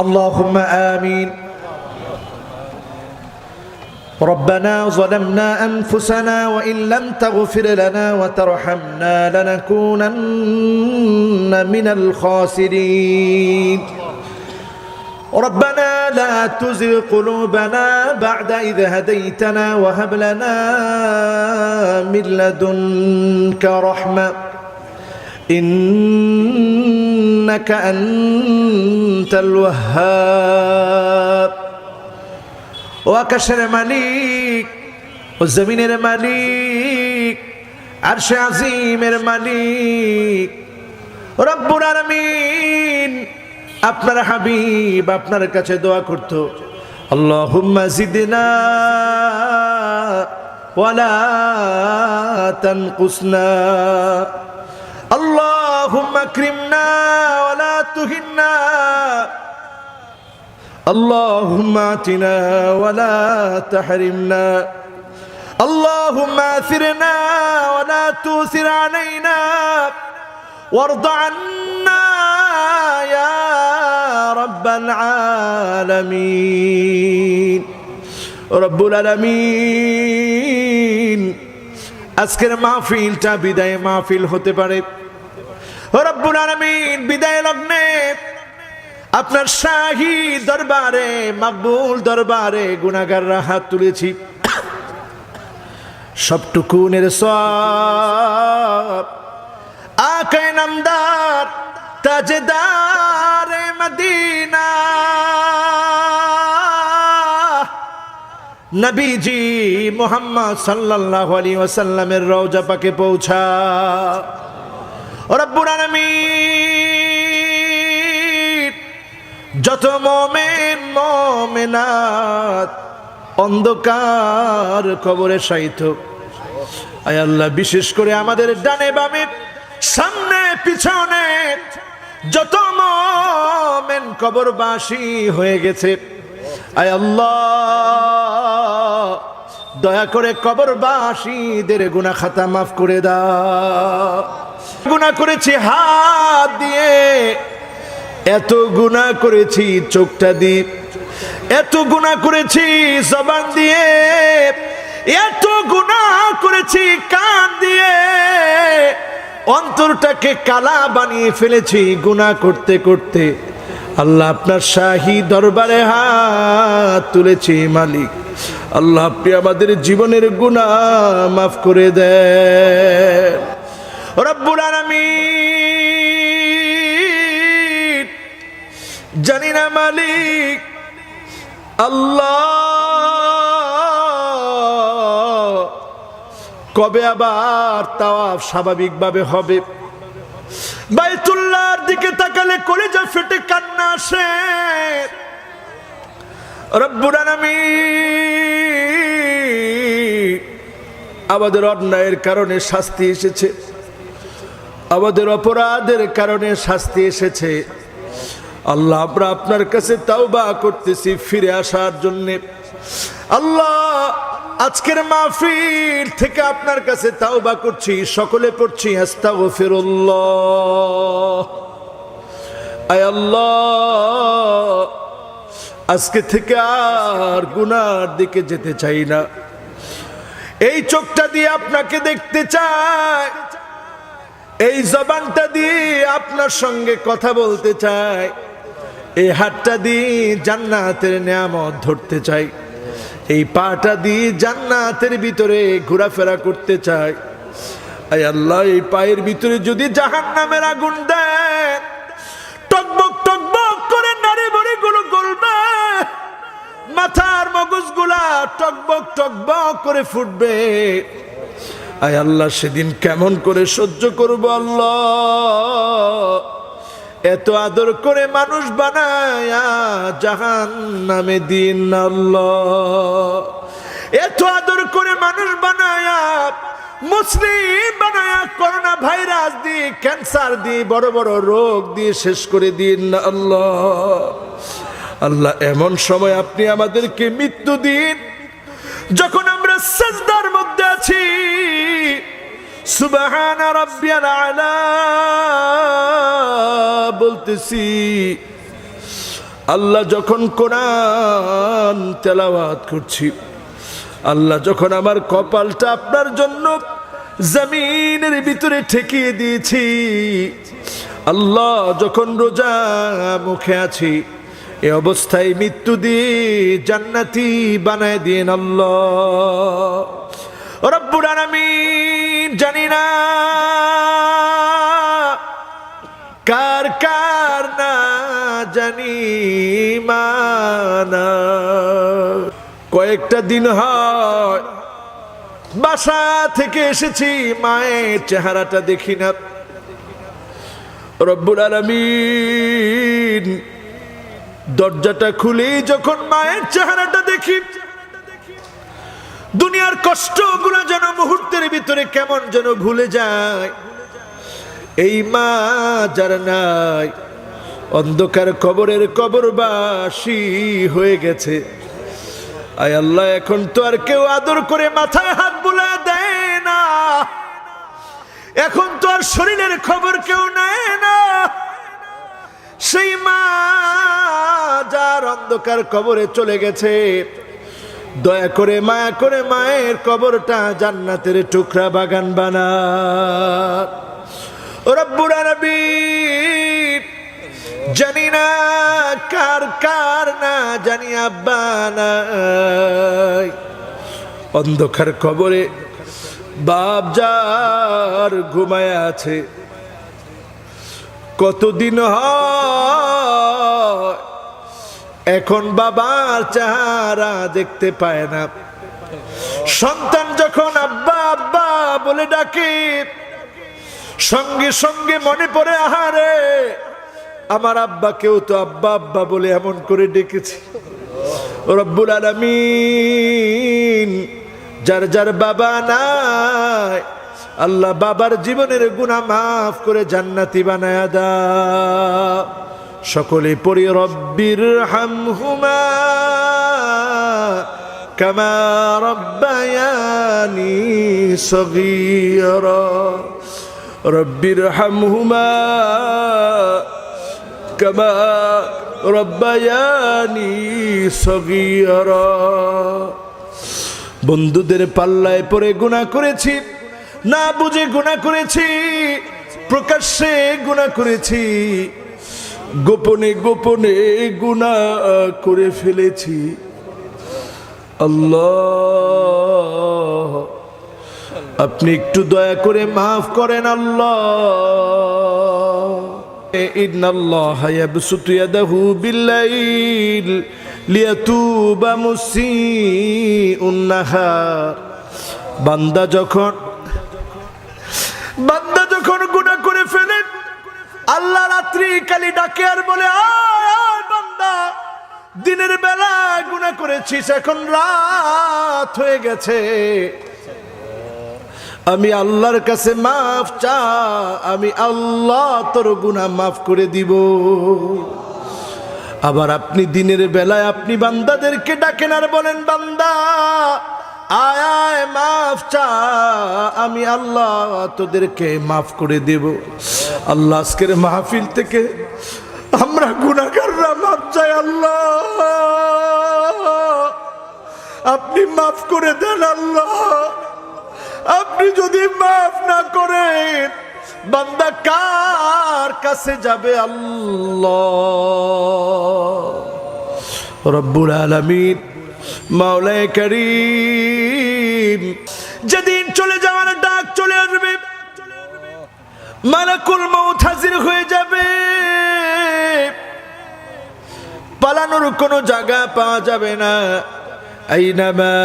اللهم آمين. ربنا ظلمنا أنفسنا وإن لم تغفر لنا وترحمنا لنكونن من الخاسرين. ربنا لا تزغ قلوبنا بعد إذ هديتنا وهب لنا من لدنك رحمة. إنك أنت الوهاب ওয়াকাশের মালিক ও জমিনের মালিক আরশে আজিমের মালিক রব্বুর আলামিন আপনার হাবিব আপনার কাছে দোয়া করত আল্লাহুম্মা জিদনা ওয়ালা তানকুসনা আল্লাহুম্মা আকরিমনা ওয়ালা তুহিন্না اللهم اتنا ولا تحرمنا اللهم اثرنا ولا تؤثر علينا وارض عنا يا رب العالمين رب العالمين আজকের মাহফিলটা বিদায় মাহফিল হতে পারে রব্বুল আলামিন, বিদায় লগ্নে আপনার শাহী দরবারে, মাকবুল দরবারে গুনাগাররা হাত তুলেছি। সবটুকুনের সব আকায় নামদার তাজদারে মদিনা। নবীজি মোহাম্মদ সাল্লাল্লাহু আলাইহি ওয়াসাল্লামের রওজা পাকে পৌঁছা। রব্বুল আলামিন, যত মোমেন মোমেনাত অন্ধকার কবরে সাইত আয় আল্লাহ, বিশেষ করে আমাদের ডানে বামে, সামনে পিছনে যত মোমেন কবরবাসী হয়ে গেছে। আয় আল্লাহ, দয়া করে কবরবাসীদের গুনা খাতা মাফ করে দাও। গুনাহ করেছি, হাত দিয়ে। এত গুণা করেছি চোখটা দিয়ে। এত গুণা করেছি জবান দিয়ে। এত গুণা করেছি কান দিয়ে। অন্তরটাকে কালা বানিয়ে ফেলেছি গুণা করতে করতে। আল্লাহ আপনার শাহী দরবারে হাত তুলেছি, মালিক। আল্লাহ আপনি আমাদের জীবনের গুণা মাফ করে দেন। রব্বুল আলামিন। জানি না মালিক, আল্লাহ। কবে আবার তাওয়াফ স্বাভাবিকভাবে হবে? বাইতুল্লাহর দিকে তাকালে কলেজা ফেটে কান্না আসে। রব্বুর আলামিন। আমাদের অন্যায়ের কারণে শাস্তি এসেছে। আমাদের অপরাধের কারণে শাস্তি এসেছে। আল্লাহ, আমরা আপনার কাছে তাওবা করতেছি ফিরে আসার জন্য। আল্লাহ, আজকের মাহফিল থেকে আপনার কাছে তাওবা করছি, সকলে পড়ছি, আস্তাগফিরুল্লাহ। আয় আল্লাহ, আজকে থেকে আর গুনার দিকে যেতে চাই না। এই চোখটা দিয়ে আপনাকে দেখতে চাই। এই জবানটা দিয়ে আপনার সঙ্গে কথা বলতে চাই। এই হাতটা দিয়ে জান্নাতের নিয়ামত ধরতে চাই। এই পাটা দিয়ে জান্নাতের ভিতরে ঘোরাফেরা করতে চাই। আয় আল্লাহ, এই পায়ের ভিতরে যদি জাহান নামের আগুন দেন, টকবক টকবক করে নারী বড়ি গুলো গলবে। মাথার মগজগুলা টকবক টকবক করে ফুটবে। আয় আল্লাহ, সেদিন কেমন করে সহ্য করব আল্লাহ? এত আদর করে মানুষ বানায়া জাহান নামে দিন আল্লাহ। এত আদর করে মানুষ বানায়া, মুসলিম বানায়া, করোনা ভাইরাস দিয়ে, ক্যান্সার দিয়ে, বড় বড় রোগ দিয়ে শেষ করে দিন আল্লাহ। আল্লাহ, এমন সময় আপনি আমাদেরকে মৃত্যু দিন, যখন আমরা সেজদার মধ্যে আছি। সুবহান রাব্বিয়াল আলা বলতেছি, আল্লাহ যখন কোরআন তেলাওয়াত করছি, আল্লাহ যখন আমার কপালটা আপনার জন্য জমিনের ভিতরে ঠেকিয়ে দিয়েছি, আল্লাহ যখন রোজা মুখে আছি, এ অবস্থায় মৃত্যু দিয়ে জান্নাতি বানায় দিন আল্লাহ। রব্বুর আলামিন, জানি না কার কার না জানি মানা। কয়েকটা দিন হয়, বাসা থেকে এসেছি, মায়ের চেহারাটা দেখি না। রব্বুল আলমিন, দরজাটা খুলে যখন মায়ের চেহারাটা দেখি দুনিয়ার কষ্টগুলো যেন মুহূর্তের ভিতরে কেমন যেন ভুলে যায়। এই মা যার নাই, অন্ধকার কবরের কবরবাসী হয়ে গেছে। আয় আল্লাহ, এখন তো আর কেউ আদর করে মাথায় হাত বুলা দেয় না। এখন তো আর শরীরের খবর কেউ নেয় না। সেই মা যার অন্ধকার কবরে চলে গেছে। দয়া করে মায়া করে মায়ের কবরটা জান্নাতের টুকরা বাগান বানা। রব্বুর জানি না কার কার না, জানি আব্বা নাই। অন্ধকার কবরে বাপ যার ঘুমায় আছে। কতদিন হয় এখন বাবার চেহারা দেখতে পায় না। সন্তান যখন আব্বা আব্বা বলে ডাকে, সঙ্গে সঙ্গে মনে পড়ে, আহারে, আমার আব্বাকেও তো আব্বা আব্বা বলে এমন করে ডেকেছি। রব্বুল আলমিন, যার যার বাবা নাই, আল্লাহ বাবার জীবনের গুণা মাফ করে জান্নাতি বানায় দা সকলে পড়ি, রব্বির কামা রব্বায়ানি সগীরা, রব্বির হামহুমা কামা রব্বায়ানি সগীরা. বন্ধুদের পাল্লায় পরে গুণা করেছি, না বুঝে গুণা করেছি, প্রকাশ্যে গুণা করেছি গোপনে গোপনে গুণা করে ফেলেছি আল্লাহ আপনি একটু দয়া করে মাফ করেন আল্লাহ إن الله يبسط يده بالليل ليتوب مسيء النهار বান্দা যখন বান্দা যখন গুনাহ করে ফেলে আল্লাহ রাত্রি কালি ডাকে আর বলে, আয় বান্দা, দিনের বেলা গুনাহ করেছিস, এখন রাত হয়ে গেছে। আমি আল্লাহর কাছে মাফ চা, আমি আল্লাহ তোর গুনাহ মাফ করে দিব। আবার আপনি দিনের বেলায় আপনি বান্দাদেরকে ডাকেন আর বলেন, বান্দা আয় আয়, মাফ চা, আমি আল্লাহ তোদেরকে মাফ করে দেব। আল্লাহ আজকের মাহফিল থেকে আমরা গুণাগাররা মাফ চাই আল্লাহ। আপনি মাফ করে দেন আল্লাহ। আপনি যদি মাফ না করেন, বান্দা কার কাছে যাবে আল্লাহ? রব্বুল আলমিন মাওলায় করিম। যেদিন চলে যাওয়ার ডাক চলে আসবে, মালাকুল মৌত হাজির হয়ে যাবে। পালানোর কোনো জায়গা পাওয়া যাবে না। আইনামা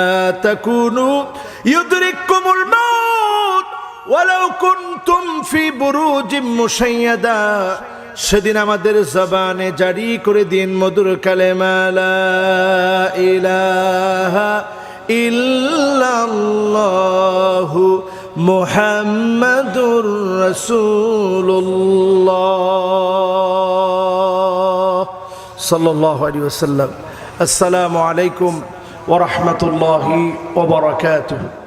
তাকুনু ইউদরিকুমুল মাউত, ওয়ালাউ কুনতুম ফি বুরুজিম মুশাইয়াদা। সেদিন আমাদের জবানে জারি করে দিন মধুর কালেমা, লা ইলাহা ইল্লাল্লাহু মুহাম্মাদুর রাসূলুল্লাহ সাল্লাল্লাহু আলাইহি ওয়াসাল্লাম। আসসালামু আলাইকুম ওয়া রাহমাতুল্লাহি ওয়া বারাকাতুহু।